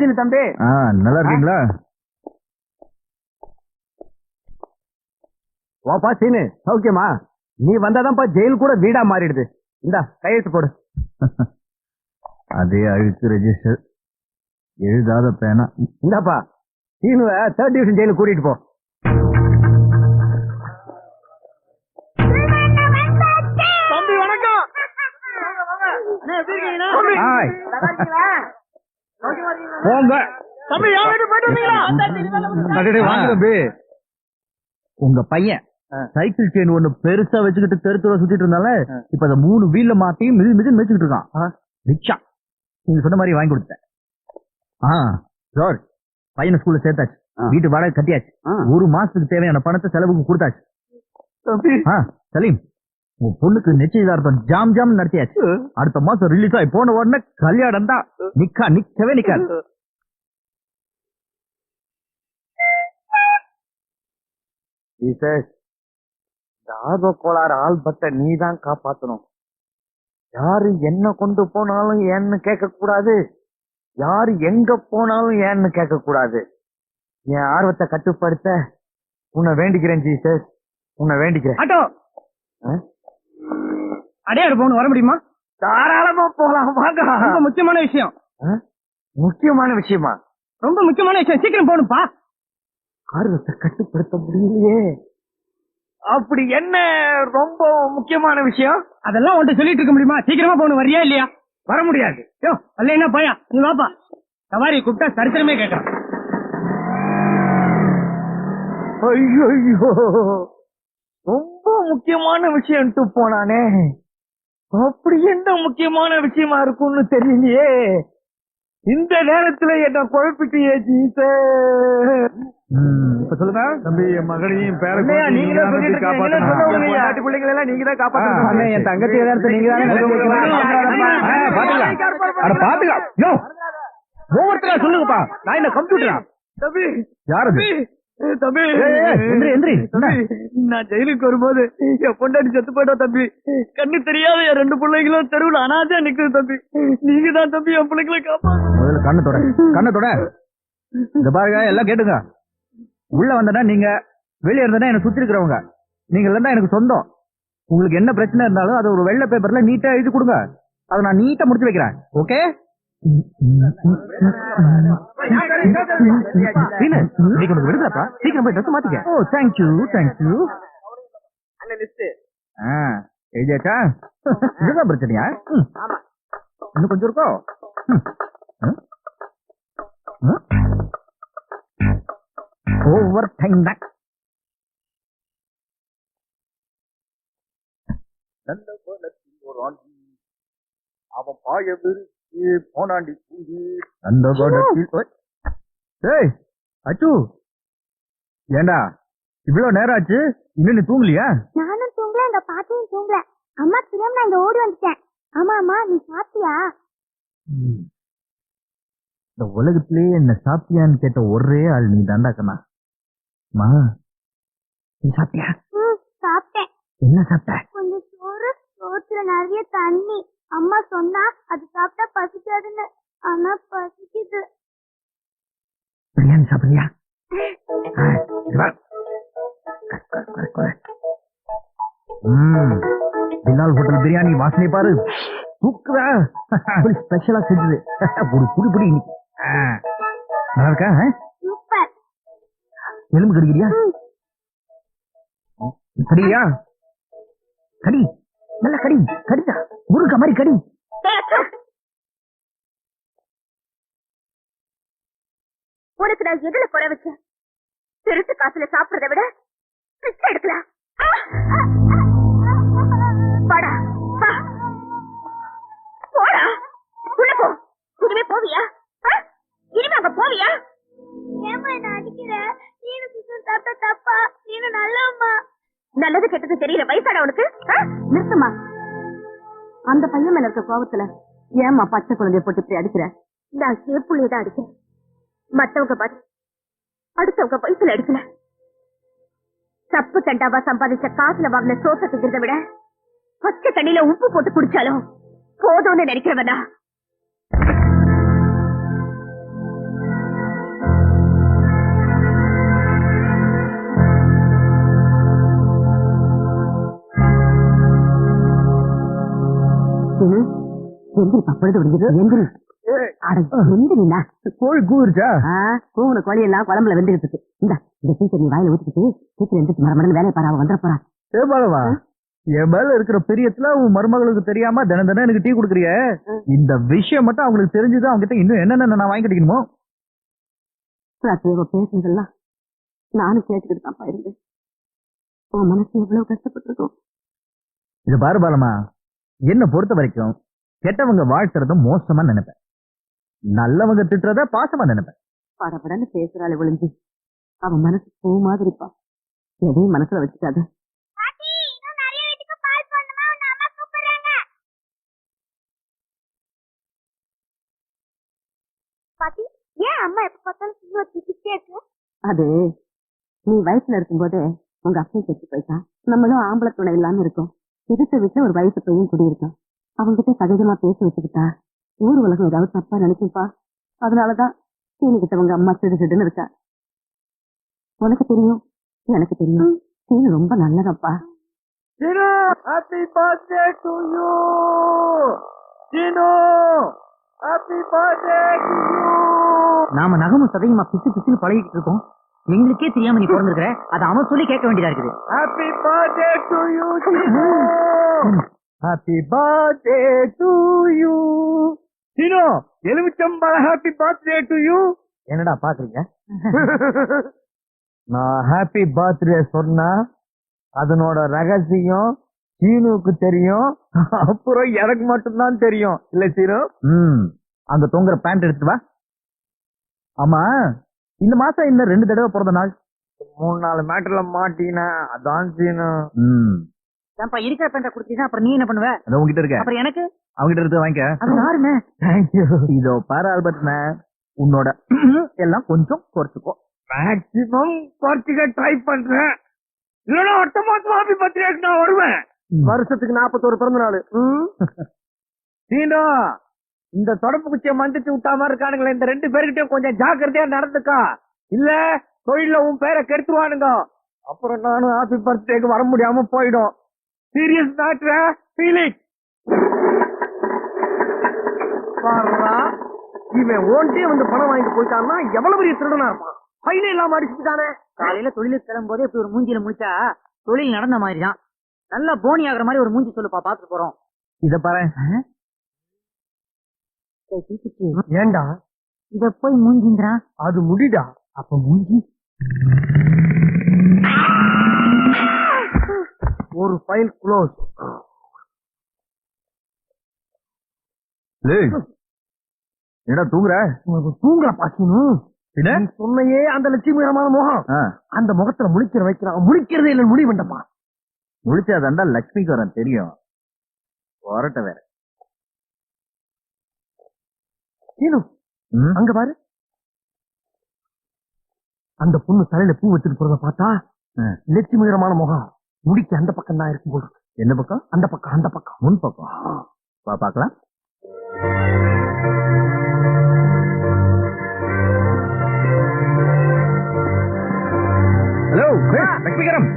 சின்ன தம்பி. நல்லா இருக்கீங்களா? வாப்பா சீனு சௌக்கியமா? நீ வந்தாதான்ப்பா ஜெயில் கூட வீடா மாறிடுது. இந்தா கையெழுத்து போடு. அதே அழுக்கு ரெஜிஸ்டர். எழுதாத பேனா. இந்தாப்பா சீனுவ தேர்ட் டிவிஷன் ஜெயிலுக்கு கூட்டிட்டு போ. தம்பி வணக்கம். போங்க தம்பி வீட்டு போயிட்டு. உங்க பையன் சைக்கிள் செயின் ஒண்ணு பெருசா வச்சுக்கிட்டு தெரு தெருவா சுத்திட்டு இருந்தால இப்ப அத மூணு வீல்ல மாட்டி மிதி மிதி வச்சுக்கிட்டு இருக்கான். ரிக்ஷா. நீங்க சொன்ன மாதிரி வாங்கி கொடுத்தேன் ஆ சார் பையனை ஸ்கூல்ல சேர்த்தாச்சு. வீட்டு வாடகை கட்டியாச்சு. ஒரு மாசத்துக்கு தேவையான பணத்தை செலவுக்கு கொடுத்தாச்சு. சலீம் உன் பொண்ணுக்கு நிச்சயதார்த்தம் ஜாம் ஜாம் நடத்தியாச்சு. அடுத்த மாசம் ரிலீஸ் ஆகி போன உடனே கல்யாணம் தான் நிக்கா நிக்கவே நிக்காது. ஜீசஸ் இந்த ஆர்வ கோளாறு ஆல்பத்தை நீ தான் காப்பாத்தணும்? யாரு என்ன கொண்டு போனாலும் ஏன்னு கேட்க கூடாது யாரு எங்க போனாலும் ஏன்னு கேட்க கூடாது என் ஆர்வத்தை கட்டுப்படுத்த உன்னை வேண்டிக்கிறேன் ஜீசஸ் உன்னை வேண்டிக்கிறேன். ஆட்டோ! ஆ? அடையாறு போகணும் வர முடியுமா? தாராளமா போலாம் வாங்க. ரொம்ப முக்கியமான விஷயம்? முக்கியமான விஷயமா? ரொம்ப முக்கியமான விஷயம். சீக்கிரம் போகணும்ப்பா ஆர்வத்தை கட்டுப்படுத்த முடியலையே. அப்படி என்ன ரொம்ப முக்கியமான விஷயம்? அதெல்லாம் உன்கிட்ட சொல்லிட்டு இருக்க முடியுமா? சீக்கிரமா போகணும் வரியா இல்லையா? வர முடியாது. யோ அல்ல என்ன பையா? நீ வாப்பா. சவாரி கூப்பிட்டா சரித்திரமே கேட்கறான் ஐயோ ரொம்ப முக்கியமான விஷயம்ட்டு போனானே. அப்படி என்ன முக்கியமான விஷயமா இருக்கும்னு தெரியலையே. இந்த நேரத்துல என்ன குழப்பிட்டியே ஜீச. இப்ப சொல்லுங்க. தம்பி என் மகனையும் இல்லையா, நீங்க தான் சொல்லிட்டு? பொண்டாட்டி பிள்ளைங்களை எல்லாம் நீங்க தான் காப்பாத்தணும். என் தங்கச்சி எதார்த்தம் நீங்க தானே பாத்துக்கலாம். அட, பாத்துக்கலாம். யோ, ஒவ்வொருத்தரா சொல்லுங்கப்பா. நான் என்ன கம்ப்யூட்டரா தம்பி யார்? தம்பி, எந்திரி, நான் ஜெயிலுக்கு வரும்போது என் செத்து போயிட்டா தம்பி. கண்ணு தெரியாத என் ரெண்டு பிள்ளைங்களும் தெருவுல அனாதையா நிக்குது தம்பி. நீங்க தான் தம்பி என் பிள்ளைங்களை காப்பா முதல்ல கண்ணை தொட. கண்ணை தொட. இந்த பாருங்க எல்லாம் கேட்டுங்க. உள்ள வந்தனா நீங்க வெளியே இருந்தனா எனக்கு சுத்தி இருக்கிறவங்க நீங்க இல்லைன்னா எனக்கு சொந்தம். உங்களுக்கு என்ன பிரச்சனை இருந்தாலும் அது ஒரு வெள்ளை பேப்பர்ல நீட்டா எழுதி கொடுங்க. அதை நான் நீட்டா முடிச்சு வைக்கிறேன். ஓகே சீக்கிரம் போய் ட்ரெஸ் மாத்திக்க. ஓ தேங்க்யூ தேங்க்யூ எழுதியாச்சா? இதுதான் பிரச்சனையா. இன்னும் கொஞ்சம் இருக்கோ? ஓவர் டைம் தான் அவன் பாய விரிச்சு போனாண்டி அந்த கோடத்தில் ஓய். ஏய் அச்சு! ஏண்டா இவ்வளவு நேரம் ஆச்சு இன்னும் நீ தூங்கலையா? நானும் தூங்கல எங்க பாட்டியும் தூங்கல. அம்மா தெரியாம நான் இங்க ஓடி வந்துட்டேன். ஆமா அம்மா நீ சாப்பிட்டியா? இந்த உலகத்திலேயே என்ன சாப்பிட்டியான்னு கேட்ட ஒரே ஆள் நீ தாண்டாக்கண்ணா மா நீ சாப்பிட்டியா? சாப்பிட்டேன். என்ன சாப்பிட்ட? கொஞ்சம் சோறு சோத்துல நிறைய தண்ணி. அம்மா சொன்னா அது சாப்பிட்டா பசிக்காதுன்னு. ஆனா பசிக்குது. பிரியாணி சாப்பிடுறியா? பிலால் ஹோட்டல் பிரியாணி வாசனை பாரு. தூக்குதா ஸ்பெஷலா செஞ்சது. ஒரு புடி புடி நல்லா இருக்கா எலும்பு கடிக்கிறியா? கடியா கடி நல்ல கடி கடிதா முருங்க மாதிரி கடி. உனக்கு நான் எதுல குறை வச்சேன்? பெருசு காசுல சாப்பிடுறத விட பிச்சை எடுக்கலாம். வாடா. போடா. உள்ள போ. இனிமே போவியா? இனிமே அங்க போவியா? ஏமா என்ன அடிக்கிற? நீனு தப்பா? நீனு நல்லம்மா நல்லது கெட்டது தெரியல. வயசாட உனக்கு நிறுத்தமா அந்த பையன் மேல இருக்க கோபத்துல ஏமா பச்சை குழந்தைய போட்டு இப்படி அடிக்கிற? நான் சேப்புள்ளைய தான் அடிக்கிறேன். மத்தவங்க பாரு அடுத்தவங்க வயசுல அடிக்கல. தப்பு தண்டாவா சம்பாதிச்ச காசுல வாங்கின சோத்த திங்கிறத விட பச்சை தண்ணியில உப்பு போட்டு குடிச்சாலும் போதும்னு நினைக்கிறவனா? எந்திரி பப்பழுது விடுஞ்சது. எந்திரி. அட எந்திரிண்ணா கோழி கூவிருச்சா? கூவுன கோழி எல்லாம் குழம்புல வெந்துகிட்டு இருக்கு. இந்த இந்த நீ வாயில ஊத்திக்கிட்டு சீக்கிரம் எந்திரிச்சு மரமரன்னு வேலையை பாரு அவன் வந்துட போறான். ஏ பாலவா என் மேல இருக்கிற பிரியத்துல உன் மருமகளுக்கு தெரியாம தினம் தினம் எனக்கு டீ குடுக்குறிய? இந்த விஷயம் மட்டும் அவங்களுக்கு தெரிஞ்சது அவங்க கிட்ட இன்னும் என்னென்ன நான் வாங்கி கிடைக்கணுமோ பேசுனதெல்லாம் நானும் கேட்டுக்கிட்டு தான்ப்பா இருந்தேன் உன் மனசு எவ்வளவு கஷ்டப்பட்டிருக்கும் இது பாரு பாலமா. என்ன பொறுத்த வரைக்கும் கெட்டவங்க வாழ்த்துறத மோசமா நினைப்பேன். நல்லவங்க திட்டுறத பாசமா நினைப்பேன். படபடன்னு பேசுறாள் விழுந்து அவன் மனசு பூ மாதிரிப்பா. எதையும் மனசுல வச்சுக்காத. பாட்டி ஏன் அம்மா எப்ப பார்த்தாலும் சும்மா திட்டிட்டே இருக்கு? அது நீ வயசுல இருக்கும்போதே உங்க அப்பா செத்து போயிட்டான் நம்மளும் ஆம்பளை துணை இல்லாம இருக்கோம். எதிர்த்த வீட்டுல ஒரு வயசு பையன் குடியிருக்கான். அவங்ககிட்ட சகஜமா பேச வச்சுக்கிட்டா ஊர் உலகம் ஏதாவது தப்பா நினைச்சுப்பா அதனாலதான் சீனுகிட்ட உங்க அம்மா சிடு சிடுன்னு இருக்கா. உனக்கு தெரியும் எனக்கு தெரியும். சீனு ரொம்ப நல்லதப்பா. Seenu happy birthday to you Seenu happy birthday to you நாம நகமும் சதையுமா பிசு பிசுன்னு பழகிட்டு இருக்கோம். எங்களுக்கே தெரியாம நீ பிறந்திருக்கிற அதை அவன் சொல்லி கேட்க வேண்டியதா இருக்குது. Happy birthday to you happy birthday to you Seenu எலுமிச்சம்பழ ஹாப்பி பர்த்டே டு யூ என்னடா பாக்குறீங்க? நான் ஹாப்பி பர்த்டே சொன்னா அதனோட ரகசியம் சீனுக்கு தெரியும். அப்புறம் எனக்கு மட்டும்தான் தெரியும். இல்ல சீனு? ம். அங்க தொங்குற பேண்ட் எடுத்து வா. ஆமா. இந்த மாசம் இன்னும் ரெண்டு தடவை பிறந்த நாள். மூணு நாலு மேட்டர்ல மாட்டீங்கன்னா அதான் சீனு ம். ஏன்பா இருக்கிற பேண்ட குடுத்தீங்கன்னா அப்புறம் நீ என்ன பண்ணுவ? அது உங்ககிட்ட இருக்க அப்புறம் எனக்கு? அவங்கிட்ட இருந்து வாங்கிக்க. அது யாருமே? தேங்க்யூ இதோ பாரு ஆல்பர்ட் உன்னோட எல்லாம் கொஞ்சம் குறைச்சுக்கோ. மேக்சிமம் குறைச்சிக்க ட்ரை பண்றேன். இல்லைன்னா அடுத்த மாசம் ஹாப்பி பர்த்டேக்கு நான் வருவேன். வருஷத்துக்கு நாற்பத்தோரு பிறந்த நாள். சீனோ இந்த தொடப்பு குச்சியை மந்திச்சு விட்டா மாதிரி இருக்கானுங்களே இந்த ரெண்டு பேருக்கிட்டையும் கொஞ்சம் ஜாக்கிரதையா நடந்துக்கா. இல்ல தொழில உன் பேரை கெடுத்துருவானுங்க. அப்புறம் நானும் ஹாப்பி பர்த்டேக்கு வர முடியாம போயிடும். சீரியஸ் மேட்ரு ஃபீலிங் இவன் ஓன்ட்டே வந்து பணம் வாங்கிட்டு போயிட்டான்னா எவ்வளவு பெரிய திருடனா இருப்பான். ஃபைனே இல்லாம அடிச்சுட்டானே காலையில தொழிலுக்கு கிளம்பும் போதே இப்படி ஒரு மூஞ்சில முடிச்சா தொழில் நடந்த மாதிரி தான் நல்லா போனி ஆகுற மாதிரி ஒரு மூஞ்சி சொல்லுப்பா பாத்துட்டு போறோம். இத பாரு. ஏண்டா? இத போய் மூஞ்சிங்கிறான் அது முடிடா. அப்ப மூஞ்சி. ஒரு ஃபைல் க்ளோஸ் என்னடா தூங்குற? தூங்குற நீ சொன்னையே அந்த லட்சுமிகரமான முகம். அந்த முகத்துல முடிக்கிற வைக்கிறான் முடிக்கிறதே இல்ல முடிவு வேண்டாமா முழிச்சாதாண்டா லட்சுமிகாரன் தெரியும். வரட்ட வேற. சீனு அங்க பாரு. அந்த பொண்ணு தலையில பூ வச்சுட்டு போறத பார்த்தா. லட்சுமிகரமான முகம். முடிக்க அந்த பக்கம் தான் இருக்கும் போது என்ன பக்கம்? அந்த பக்கம் அந்த பக்கம். முன் பக்கம். வா பாக்கலாம் ஹலோ லட்சுமிகரம்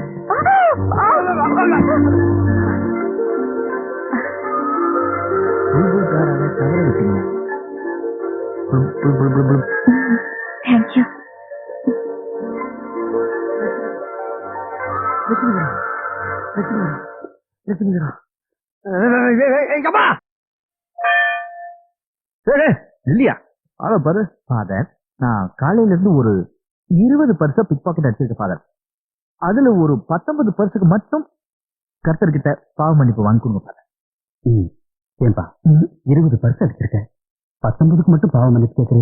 இல்லையா ஆள பாரு. ஃபாதர் நான் காலையில இருந்து ஒரு இருபது பர்ச பிக் பாக்கெட் அடிச்சிருக்கேன் ஃபாதர் அதுல ஒரு பத்தொன்பது பர்சுக்கு மட்டும் கர்த்தர்கிட்ட பாவ மன்னிப்பு வாங்கி கொடுங்க ஃபாதர் ஏன்பா இருபது பர்ஸ் அடிச்சிருக்கேன் பத்தொன்பதுக்கு மட்டும் பாவ மன்னிப்பு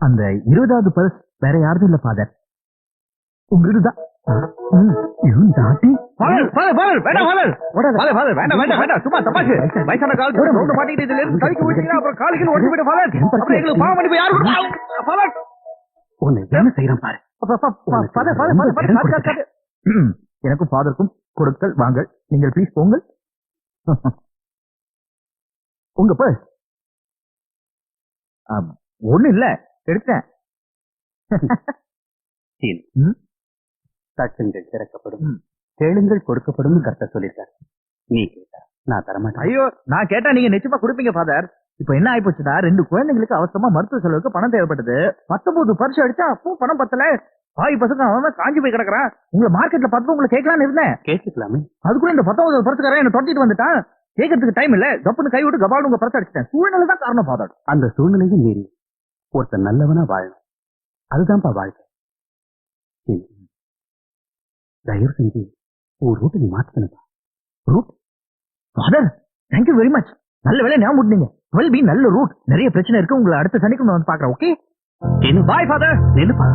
அந்த இருபதாவது பர்ஸ் வேற யாரும் இல்ல ஃபாதர் உங்களுக்கு தான் சும்மா தப்பாச்சு வயசான கால் ரோட்ல மாட்டிக்கிட்டு இதுல இருந்து தடுக்கி விட்டீங்கன்னா அப்புறம் காலுக்கு ஓடி போயிட்டு ஃபாதர் அப்புறம் எங்களுக்கு பாவம் பண்ணி யாரு ஃபாதர் உன்னை என்ன செய்யறான் பாரு? எனக்கும் ஃபாதருக்கும் கொடுக்கல் வாங்கல். நீங்கள் ப்ளீஸ் போங்கள். உங்க பர்ஸ் ஒண்ணு இல்ல. எடுத்தேன்? தட்டுங்கள் திறக்கப்படும். கேளுங்கள் கொடுக்கப்படும் கர்த்தர் சொல்லிட்டார். நீ கேட்டா நான் தரமாட்டேன். ஐயோ நான் கேட்டா நீங்க நிச்சயமா கொடுப்பீங்க ஃபாதர் இப்போ என்ன ஆயிப்போச்சுன்னா ரெண்டு குழந்தைங்களுக்கு அவசரமா மருத்துவ செலவுக்கு பணம் தேவைப்பட்டது. பத்தொன்பது பரிசு அடிச்சா அப்போ பணம் பத்தல. பாய் பசங்க அவன் காஞ்சி போய் கிடக்குறான். உங்களை மார்க்கெட்ல பார்த்து உங்களை கேட்கலான்னு இருந்தேன். கேட்டுக்கலாமே. அதுக்குள்ள இந்த பத்தொன்பது பரிசுக்காரன் என்ன தொட்டிட்டு வந்துட்டான் கேட்கறதுக்கு டைம் இல்ல. கப்புன்னு கை விட்டு கபால் உங்க பரிசு அடிச்சிட்டேன். சூழ்நிலை தான் காரணம் ஃபாதர் அந்த சூழ்நிலையும் மீறி ஒருத்தன் நல்லவனா வாழணும். அதுதான்ப்பா வாழ்க்கை. தயவு செஞ்சு ஒரு ரூட்டை நீ மாத்திக்கணும்ப்பா route father thank you very much நல்ல வேலை ஞாபகம் விட்டீங்க வெல் பி நல்ல ரூட் நிறைய பிரச்சனை இருக்கு. உங்களை அடுத்த சனிக்கிழமை வந்து பாக்குறேன் ஓகே பாய் ஃபாதர் நில்லுப்பா.